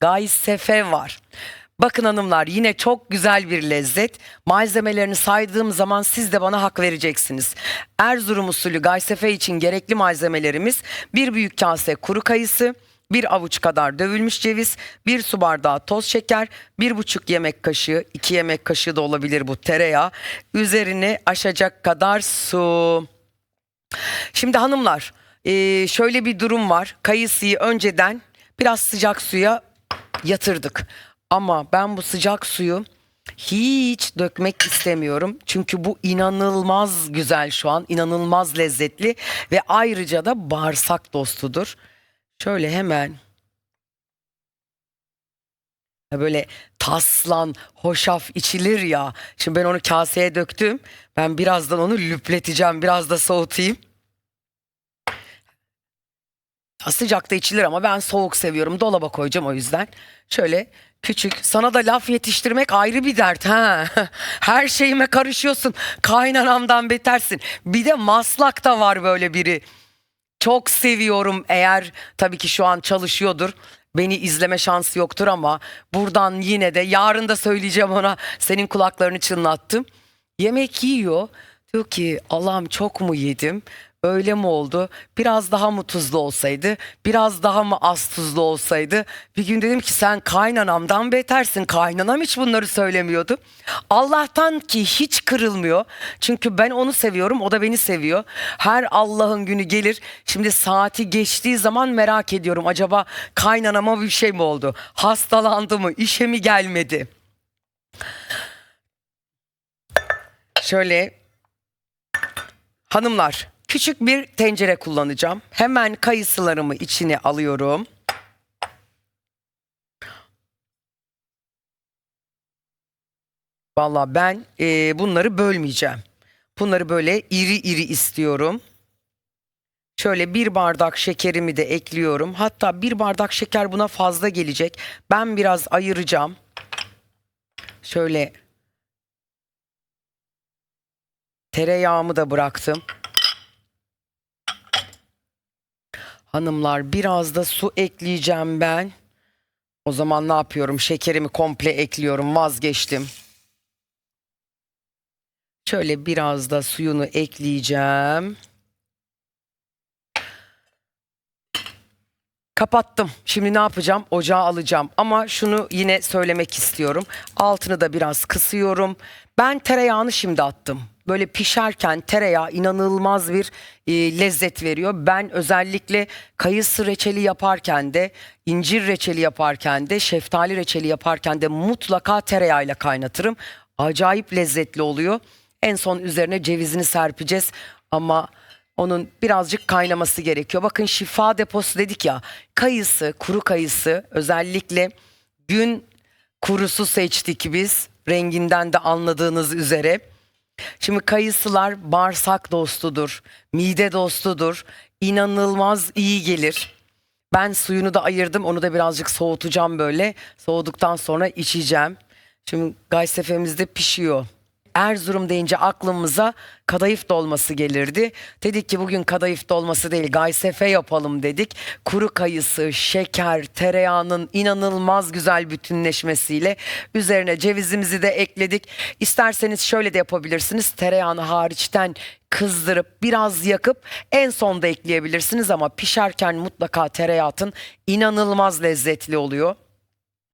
Gaysefe var. Bakın hanımlar yine çok güzel bir lezzet. Malzemelerini saydığım zaman siz de bana hak vereceksiniz. Erzurum usulü gaysefe için gerekli malzemelerimiz bir büyük kase kuru kayısı, bir avuç kadar dövülmüş ceviz, bir su bardağı toz şeker, bir buçuk yemek kaşığı, iki yemek kaşığı da olabilir bu tereyağı. Üzerine aşacak kadar su. Şimdi hanımlar şöyle bir durum var. Kayısıyı önceden biraz sıcak suya yatırdık. Ama ben bu sıcak suyu hiç dökmek istemiyorum. Çünkü bu inanılmaz güzel şu an. inanılmaz lezzetli ve ayrıca da bağırsak dostudur. Şöyle hemen böyle taslan, hoşaf içilir ya. Şimdi ben onu kaseye döktüm. Ben birazdan onu lüpleteceğim. Biraz da soğutayım. Sıcakta içilir ama ben soğuk seviyorum. Dolaba koyacağım o yüzden. Şöyle küçük. Sana da laf yetiştirmek ayrı bir dert ha. Her şeyime karışıyorsun. Kaynanamdan betersin. Bir de maslakta var böyle biri. Çok seviyorum eğer tabii ki şu an çalışıyordur. Beni izleme şansı yoktur ama buradan yine de yarın da söyleyeceğim ona senin kulaklarını çınlattım. Yemek yiyor. Diyor ki Allah'ım çok mu yedim? Öyle mi oldu? Biraz daha mı tuzlu olsaydı? Biraz daha mı az tuzlu olsaydı? Bir gün dedim ki sen kaynanamdan betersin. Kaynanam hiç bunları söylemiyordu. Allah'tan ki hiç kırılmıyor. Çünkü ben onu seviyorum, o da beni seviyor. Her Allah'ın günü gelir. Şimdi saati geçtiği zaman merak ediyorum. Acaba kaynanama bir şey mi oldu? Hastalandı mı? İşe mi gelmedi? Şöyle Hanımlar, küçük bir tencere kullanacağım. Hemen kayısılarımı içine alıyorum. Vallahi ben eee, bunları bölmeyeceğim. Bunları böyle iri iri istiyorum. Şöyle bir bardak şekerimi de ekliyorum. Hatta bir bardak şeker buna fazla gelecek. Ben biraz ayıracağım. Şöyle tereyağımı da bıraktım. Hanımlar biraz da su ekleyeceğim ben. O zaman ne yapıyorum? Şekerimi komple ekliyorum. Vazgeçtim. Şöyle biraz da suyunu ekleyeceğim. Kapattım. Şimdi ne yapacağım? Ocağa alacağım. Ama şunu yine söylemek istiyorum. Altını da biraz kısıyorum. Ben tereyağını şimdi attım. Böyle pişerken tereyağı inanılmaz bir e, lezzet veriyor. Ben özellikle kayısı reçeli yaparken de, incir reçeli yaparken de, şeftali reçeli yaparken de mutlaka tereyağıyla kaynatırım. Acayip lezzetli oluyor. En son üzerine cevizini serpeceğiz ama onun birazcık kaynaması gerekiyor. Bakın şifa deposu dedik ya. Kayısı, kuru kayısı özellikle gün kurusu seçtik biz. Renginden de anladığınız üzere. Şimdi kayısılar bağırsak dostudur, mide dostudur. İnanılmaz iyi gelir. Ben suyunu da ayırdım. Onu da birazcık soğutacağım böyle. Soğuduktan sonra içeceğim. Şimdi gaysefemiz de pişiyor. Erzurum deyince aklımıza kadayıf dolması gelirdi. Dedik ki bugün kadayıf dolması değil gaysefe yapalım dedik. Kuru kayısı, şeker, tereyağının inanılmaz güzel bütünleşmesiyle üzerine cevizimizi de ekledik. İsterseniz şöyle de yapabilirsiniz. Tereyağını hariçten kızdırıp biraz yakıp en sonda ekleyebilirsiniz ama pişerken mutlaka tereyağın inanılmaz lezzetli oluyor.